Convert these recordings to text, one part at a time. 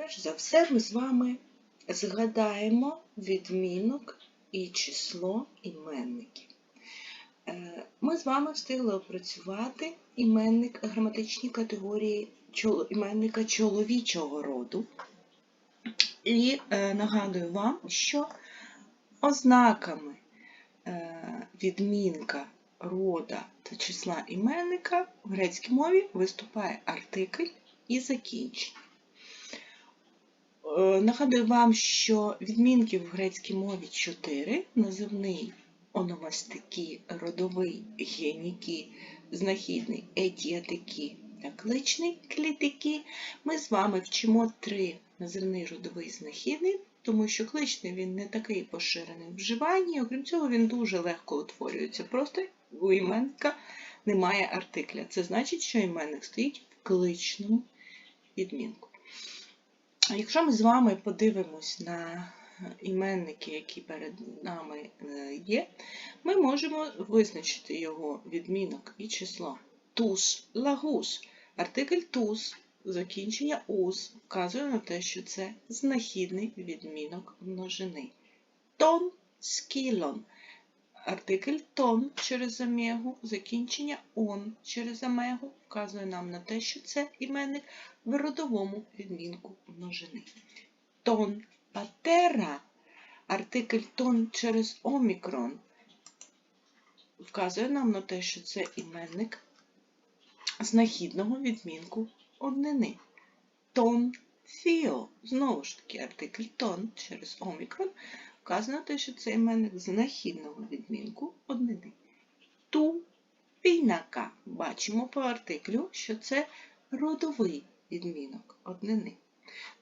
Перш за все, ми з вами згадаємо відмінок і число іменників. Е, Ми з вами встигли опрацювати іменник граматичні категорії іменника чоловічого роду. І е, нагадую вам, що ознаками е, відмінка рода та числа іменника в грецькій мові виступає артикль і закінчення. Е, Нагадую вам, що відмінків в грецькій мові 4 називний, ономастики, родовий, геніки, знахідний, етіатики та кличний клітики. Ми з вами вчимо три називний, родовий, знахідний, тому що кличний він не такий поширений в вживанні, окрім цього, він дуже легко утворюється. Просто у іменника немає артикля. Це значить, що іменник стоїть в кличному відмінку. Якщо ми з вами подивимось на іменники, які перед нами е, є, ми можемо визначити його відмінок і число. Тус, лагус. Артикль тус, закінчення ус вказує на те, що це знахідний відмінок множини. Тон, скілон. Артикль тон через омегу, закінчення он через омегу вказує нам на те, що це іменник в родовому відмінку множини. Тон патера, артикль тон через омікрон вказує нам на те, що це іменник знахідного відмінку однини. Тон фіо, знову ж таки, артикль тон через омікрон вказує на те, що це іменник знахідного відмінку однини. Ту пінака. Бачимо по артиклю, що це родовий відмінок однини.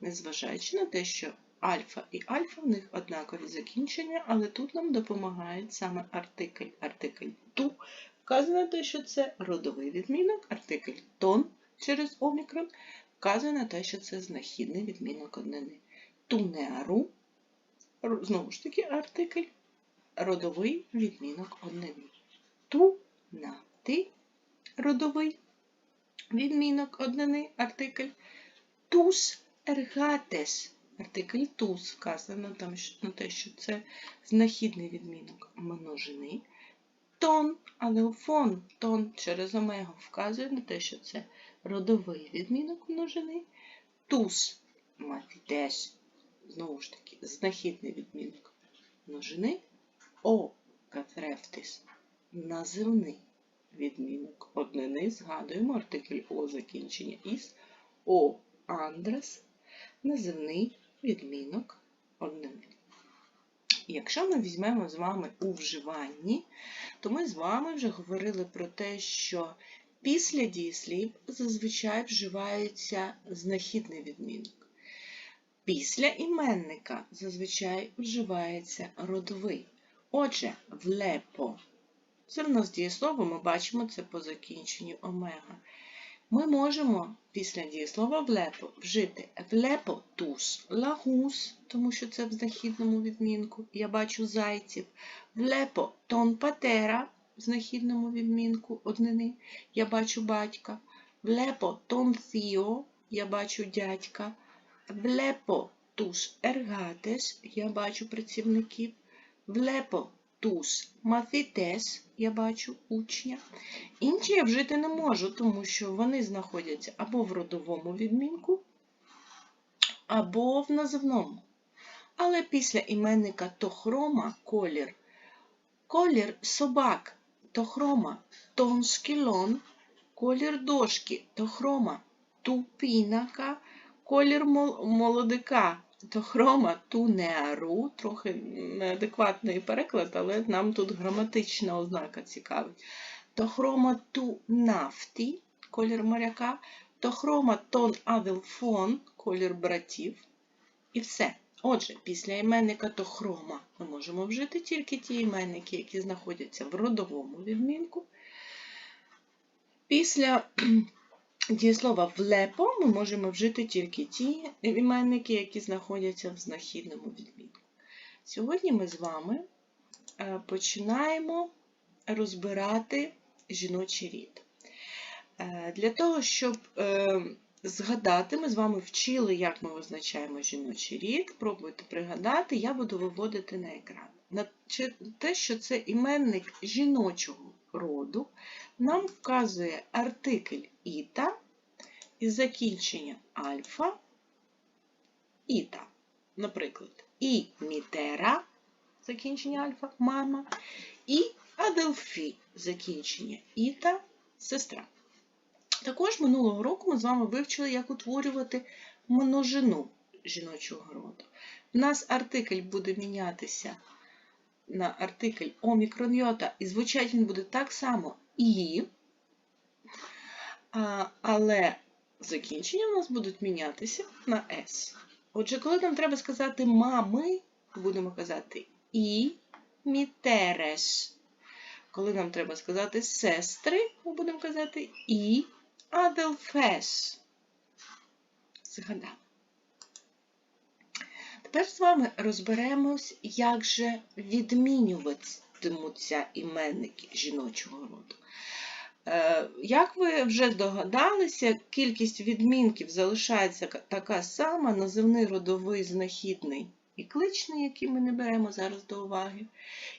Незважаючи на те, що альфа і альфа в них однакові закінчення, але тут нам допомагає саме артикль. Артикль ту вказує на те, що це родовий відмінок, артикль тон через омікрон вказує на те, що це знахідний відмінок однини. Тунеару, знову ж таки, артикль, родовий відмінок однини. Ту на ти, родовий відмінок однини, артикль. Тус ергатес. Артикль тус вказано там на те, що це знахідний відмінок множини. Тон, алеофон, тон через омегу вказує на те, що це родовий відмінок множини. Тус мафітес, знову ж таки, знахідний відмінок множини. О кафрефтис, називний відмінок однини. Згадуємо артикль О закінчення із. О андрес, називний відмінок однини. Якщо ми візьмемо з вами у вживанні, то ми з вами вже говорили про те, що після дієслів зазвичай вживається знахідний відмінок. Після іменника зазвичай вживається родовий. Отже, влепо. Це в нас дієслово, ми бачимо це по закінченню омега. Ми можемо після дієслова влепо вжити влепо тус лагус, тому що це в знахідному відмінку. Я бачу зайців. Влепо тон патера знахідному відмінку однини. Я бачу батька. Влепо тон фіо, я бачу дядька. Влепо тус ергатес, я бачу працівників. Влепо тус мафітес, я бачу учня. Інші я вжити не можу, тому що вони знаходяться або в родовому відмінку, або в називному. Але після іменника тохрома колір, колір собак тохрома, тон скілон, колір дошки тохрома, тупінака, колір мол- молодика тохрома тунеару, трохи неадекватний переклад, але нам тут граматична ознака цікавить. Тохрома ту нафті, колір моряка, тохрома тон авелфон, колір братів. І все. Отже, після іменника тохрома ми можемо вжити тільки ті іменники, які знаходяться в родовому відмінку. Після дієслова влепо ми можемо вжити тільки ті іменники, які знаходяться в знахідному відмінку. Сьогодні ми з вами е, починаємо розбирати жіночий рід. Е, Для того, щоб е, згадати, ми з вами вчили, як ми визначаємо жіночий рід. Пробуйте пригадати, я буду виводити на екран. На те, що це іменник жіночого роду, нам вказує артикль іта із закінчення альфа іта. Наприклад, і мітера, закінчення альфа, мама, і Аделфі, закінчення іта, сестра. Також минулого року ми з вами вивчили, як утворювати множину жіночого роду. У нас артикль буде мінятися на артикль омікрон йота, і звучать він буде так само і, але закінчення у нас будуть мінятися на С. Отже, коли нам треба сказати мами, будемо казати і мітерес. Коли нам треба сказати сестри, ми будемо казати і Аделфес. Згадали. Тепер з вами розберемось, як же відмінюватимуться іменники жіночого роду. Е, Як ви вже здогадалися, кількість відмінків залишається така сама, називний родовий знахідний і кличний, який ми не беремо зараз до уваги.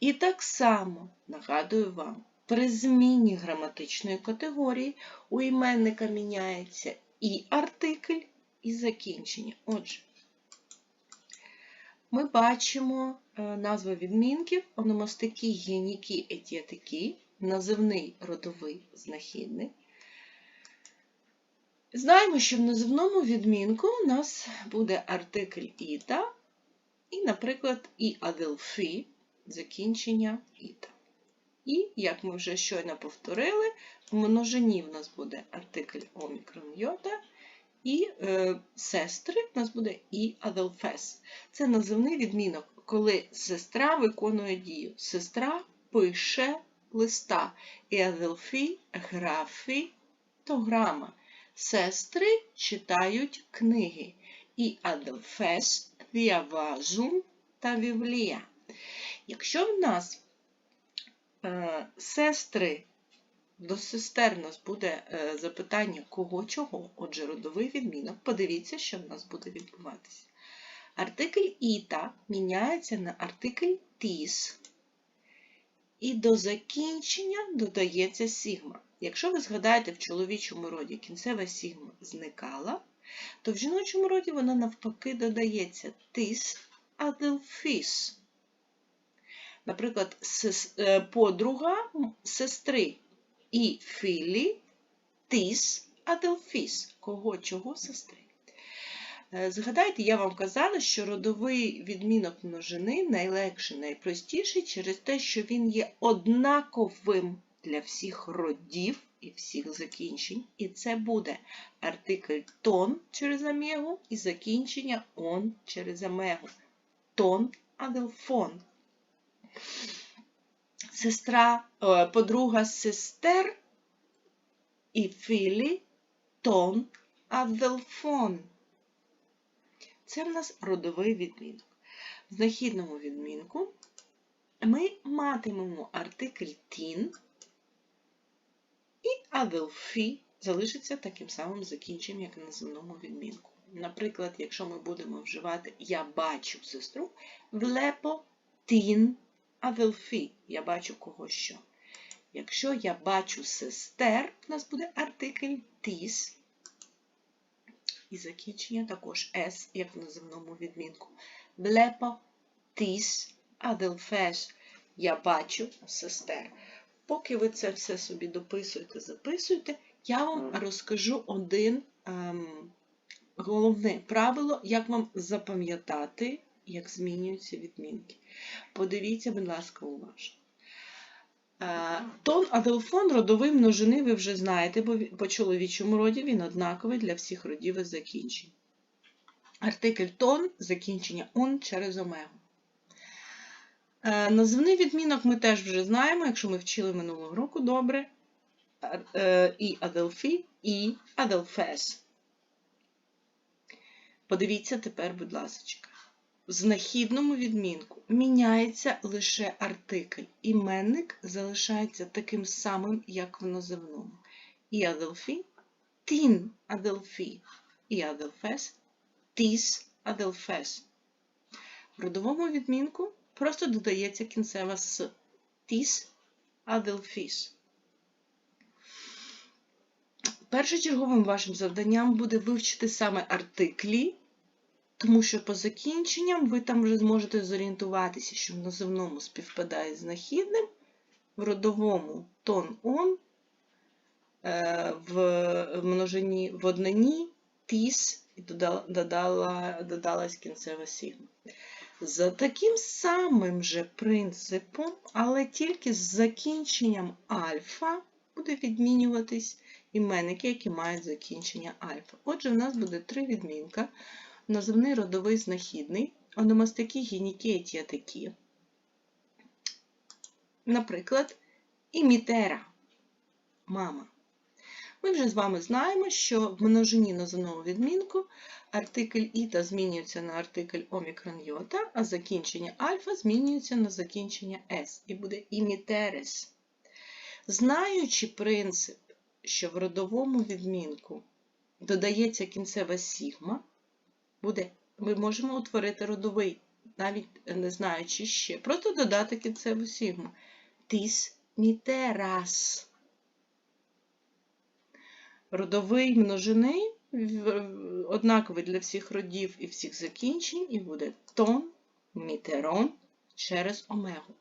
І так само, нагадую вам, при зміні граматичної категорії у іменника міняється і артикль, і закінчення. Отже, ми бачимо е, назви відмінків ономастики, геніки, етіатики, називний родовий знахідник. Знаємо, що в називному відмінку у нас буде артикль іта, і, наприклад, і аделфі, закінчення іта. І, як ми вже щойно повторили, в множині в нас буде артикль омікрон йота, і е, сестри в нас буде і аделфес. Це називний відмінок, коли сестра виконує дію. Сестра пише листа. І аделфі графі то грама. Сестри читають книги. І аделфес віавазум та вівлія. Якщо в нас сестри, до сестер нас буде е, запитання кого чого, отже, родовий відмінок, подивіться, що в нас буде відбуватися. Артикль іта міняється на артикль тіс, і до закінчення додається сігма. Якщо ви згадаєте в чоловічому роді кінцева сігма зникала, то в жіночому роді вона навпаки додається тис аделфіс. Наприклад, е, подруга сестри і філі тис аделфіс. Кого чого сестри. Е, Згадайте, я вам казала, що родовий відмінок множини найлегший, найпростіший через те, що він є однаковим для всіх родів і всіх закінчень. І це буде артикль тон через амегу і закінчення он через амегу. Тон аделфон. Сестра, е, подруга сестер і філі тон аделфон. Це в нас родовий відмінок. В знахідному відмінку ми матимемо артикль тін, і аделфі залишиться таким самим закінченням, як на називному відмінку. Наприклад, якщо ми будемо вживати Я бачу сестру, влепо тін аделфі. Я бачу кого що. Якщо я бачу сестер, у нас буде артикль тіс. І закінчення також S, як в називному відмінку. Влепо тіс аделфеш. Я бачу сестер. Поки ви це все собі дописуєте, записуєте, я вам розкажу один ем, головне правило, як вам запам'ятати, як змінюються відмінки. Подивіться, будь ласка, уважно. Тон аделфон родовий множини ви вже знаєте, бо по чоловічому роді він однаковий для всіх родів і закінчень. Артикль тон закінчення он через омегу. Називний відмінок ми теж вже знаємо, якщо ми вчили минулого року добре. Е, І аделфі, і аделфес. Подивіться тепер, будь ласка. В знахідному відмінку міняється лише артикль. Іменник залишається таким самим, як в називному. І аделфі, tin Adelphi і Adelfes, tis Adelfes. В родовому відмінку просто додається кінцева с. Tis Adelphis. Першочерговим вашим завданням буде вивчити саме артиклі, тому що по закінченням ви там вже зможете зорієнтуватися, що в називному співпадає з знахідним, в родовому тон он, е, в множині в однині тіс і додала, додалась кінцева сігма. За таким самим же принципом, але тільки з закінченням альфа буде відмінюватись іменники, які мають закінчення альфа. Отже, в нас буде три відмінка. Називний родовий знахідний, ономастики, гініки і тіатики. Наприклад, імітера мама. Ми вже з вами знаємо, що в множині називного відмінку артикль іта змінюється на артикль омікрон йота, а закінчення альфа змінюється на закінчення с і буде імітерес. Знаючи принцип, що в родовому відмінку додається кінцева сігма, буде, ми можемо утворити родовий, навіть не знаючи ще, просто додати кінцеву сігму. Тис мітерас. Родовий множини однаковий для всіх родів і всіх закінчень, і буде тон, мітерон через омегу.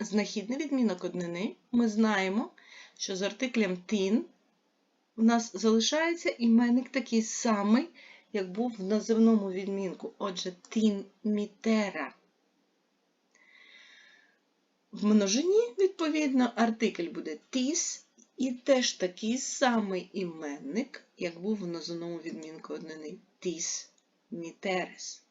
Знахідний відмінок однини ми знаємо, що з артиклем тін у нас залишається іменник такий самий, як був в називному відмінку. Отже, тін. В множині, відповідно, артикль буде тіс, і теж такий самий іменник, як був в називному відмінку однини тіс мітерес.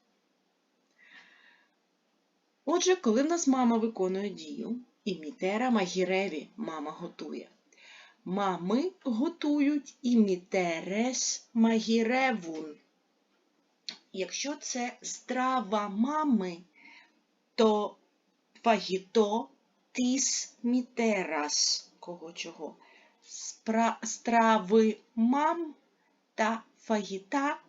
Отже, коли в нас мама виконує дію, і мітера магіреві мама готує. Мами готують і мітерес магіревун. Якщо це страва мами, то фагіто тіс мітерас. Кого чого? Спра... Страви мам та фагіта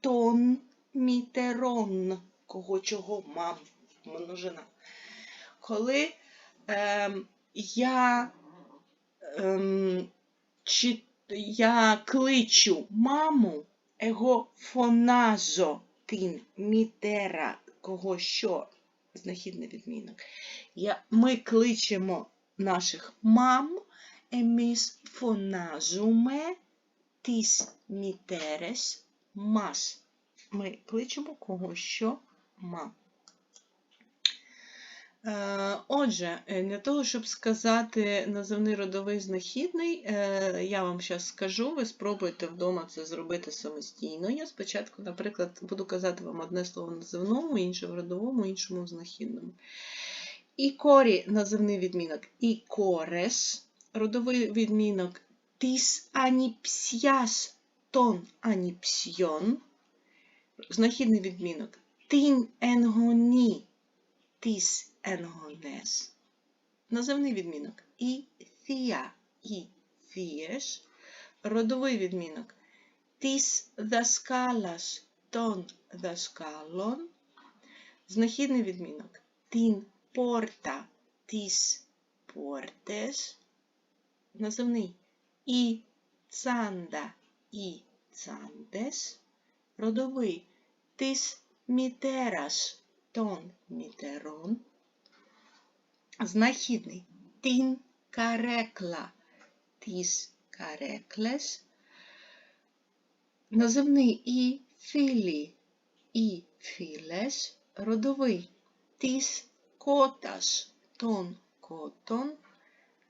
тон мітерон. Кого чого мам множина. Коли е, я е, чи, я кличу маму, его фонажо тин мітера, кого що, знахідний відмінок. Ми кличемо наших мам, еміс фонажуме тіс мітерес мас. Ми кличемо кого що мам. Е, отже, е, для того, щоб сказати називний родовий знахідний, е, я вам зараз скажу, ви спробуйте вдома це зробити самостійно. Я спочатку, наприклад, буду казати вам одне слово називному, інше в родовому, іншому в знахідному. І корі називний відмінок і корес, родовий відмінок тіс аніпсіас тон аніпсьйон, знахідний відмінок тин енгоні тіс enormes. Називний відмінок «ithia» і «thies», родовий відмінок «tis daskalas» «ton daskalon», знахідний відмінок «tin porta» «tis portes», називний «i цанда» «i цандес», родовий «tis miteras» «ton miteron», Знахідний тін карекла тіс кареклес. Називний і філі і філес. Родовий тіс коташ тон котон.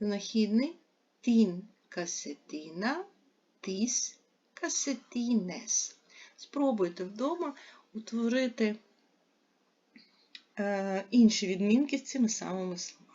Знахідний тін касетіна тіс касетінес. Спробуйте вдома утворити інші відмінки з цими самими словами.